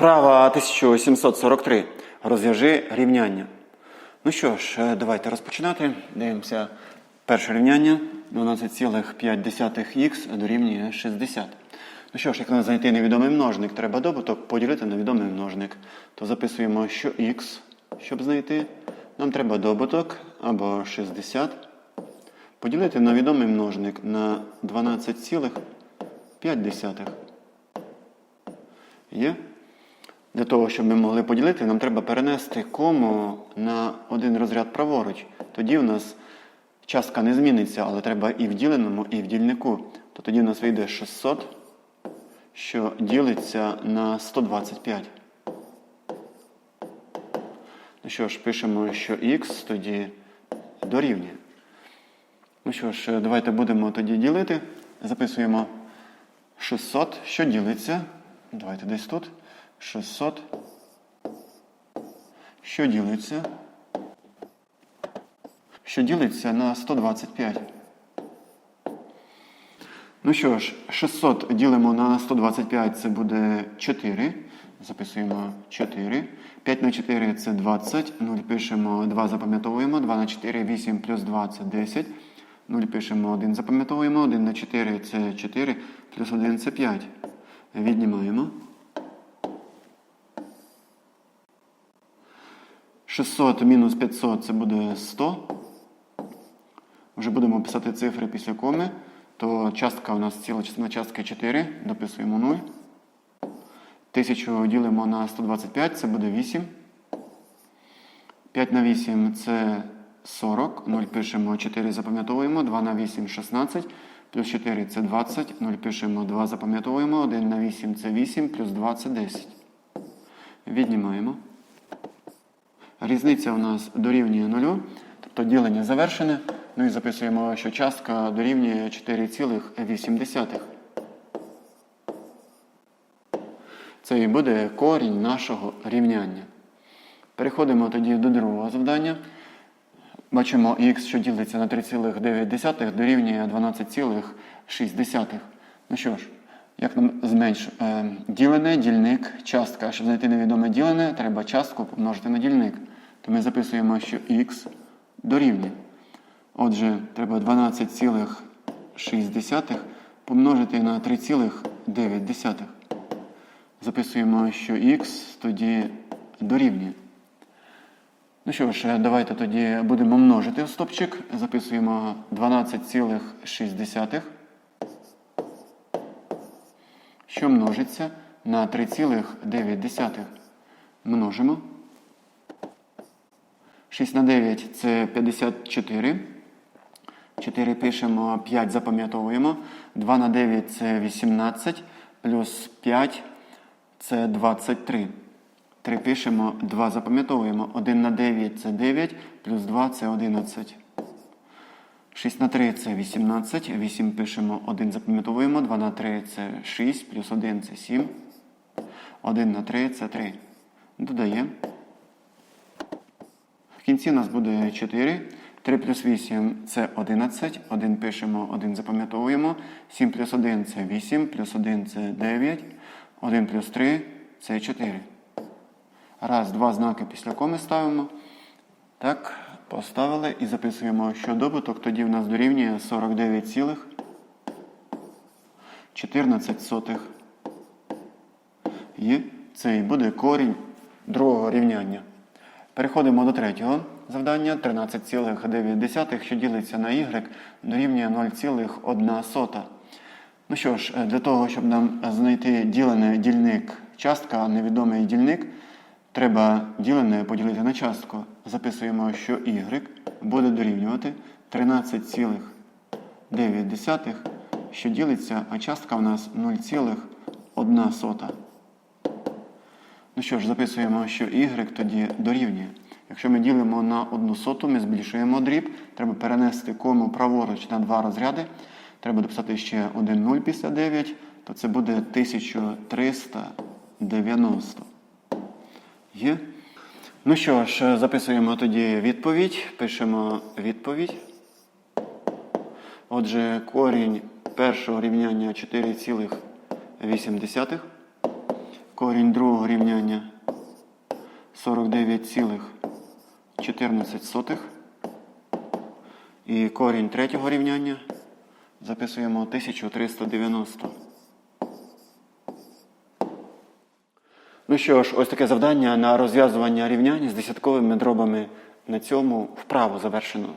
Вправа 1743. Розв'яжи рівняння. Ну що ж, е, давайте розпочинати. Дивимося перше рівняння. 12,5х дорівнює 60. Ну що ж, як нам знайти невідомий множник, треба добуток поділити на відомий множник. То записуємо, що х, щоб знайти, нам треба добуток або 60 поділити на відомий множник на 12,5. Є? Для того, щоб ми могли поділити, нам треба перенести кому на один розряд праворуч. Тоді в нас частка не зміниться, але треба і в діленому, і в дільнику. То тоді в нас вийде 600, що ділиться на 125. Ну що ж, пишемо, що х тоді дорівнює. Ну що ж, давайте будемо тоді ділити. Записуємо 600, що ділиться. Давайте десь тут. 600. Що ділиться? Що ділиться на 125. Ну що ж, 600 ділимо на 125, це буде 4. Записуємо 4. 5 на 4 це 20. 0 пишемо 2, запам'ятовуємо. 2 на 4 8 плюс 2 це 10. 0 пишемо 1, запам'ятовуємо. 1 на 4 це 4, плюс 1 це 5. Віднімаємо. 600 мінус 500 це буде 100. Вже будемо писати цифри після коми. То частка у нас ціла частина частки 4. Дописуємо 0. 1000 ділимо на 125, це буде 8. 5 на 8 це 40. 0 пишемо 4, запам'ятовуємо. 2 на 8 16. Плюс 4 це 20. 0 пишемо 2, запам'ятовуємо. 1 на 8 це 8, плюс 2 це 10. Віднімаємо. Різниця у нас дорівнює 0, тобто ділення завершене. Ну і записуємо, що частка дорівнює 4,8. Це і буде корінь нашого рівняння. Переходимо тоді до другого завдання. Бачимо х, що ділиться на 3,9 дорівнює 12,6. Ну що ж, як нам зменшити? Е, ділене, дільник, частка. Щоб знайти невідоме ділене, треба частку помножити на дільник. То ми записуємо, що х дорівнює. Отже, треба 12,6 помножити на 3,9. Записуємо, що х тоді дорівнює. Ну що ж, давайте тоді будемо множити стопчик. Записуємо 12,6, що множиться на 3,9. Множимо. 6 на 9 це 54. 4 пишемо, 5 запам'ятовуємо. 2 на 9 це 18, плюс 5 це 23. 3 пишемо, 2 запам'ятовуємо. 1 на 9 це 9, плюс 2 це 11. 6 на 3 це 18. 8 пишемо, 1 запам'ятовуємо. 2 на 3 це 6, плюс 1 це 7. 1 на 3 це 3. Додаємо. В кінці у нас буде 4. 3 плюс 8 це 11. 1 пишемо, 1 запам'ятовуємо. 7 плюс 1 це 8, плюс 1 це 9. 1 плюс 3 це 4. Раз, два знаки після коми ставимо. Так, поставили і записуємо, що добуток тоді в нас дорівнює 49,14. І це і буде корінь другого рівняння. Переходимо до третього завдання. 13,9, що ділиться на y, дорівнює 0,1. Ну що ж, для того, щоб нам знайти ділений дільник частка, невідомий дільник, треба ділене поділити на частку. Записуємо, що y буде дорівнювати 13,9, що ділиться, а частка в нас 0,1. Ну що ж, записуємо, що y тоді дорівнює. Якщо ми ділимо на одну соту, ми збільшуємо дріб. Треба перенести кому праворуч на два розряди. Треба дописати ще 1 0 після 9, то це буде 1390. Є? Ну що ж, записуємо тоді відповідь. Пишемо відповідь. Отже, корінь першого рівняння 4,8. Корінь другого рівняння 49,14. І корінь третього рівняння записуємо 1390. Ну що ж, ось таке завдання на розв'язування рівнянь з десятковими дробами на цьому вправо завершено.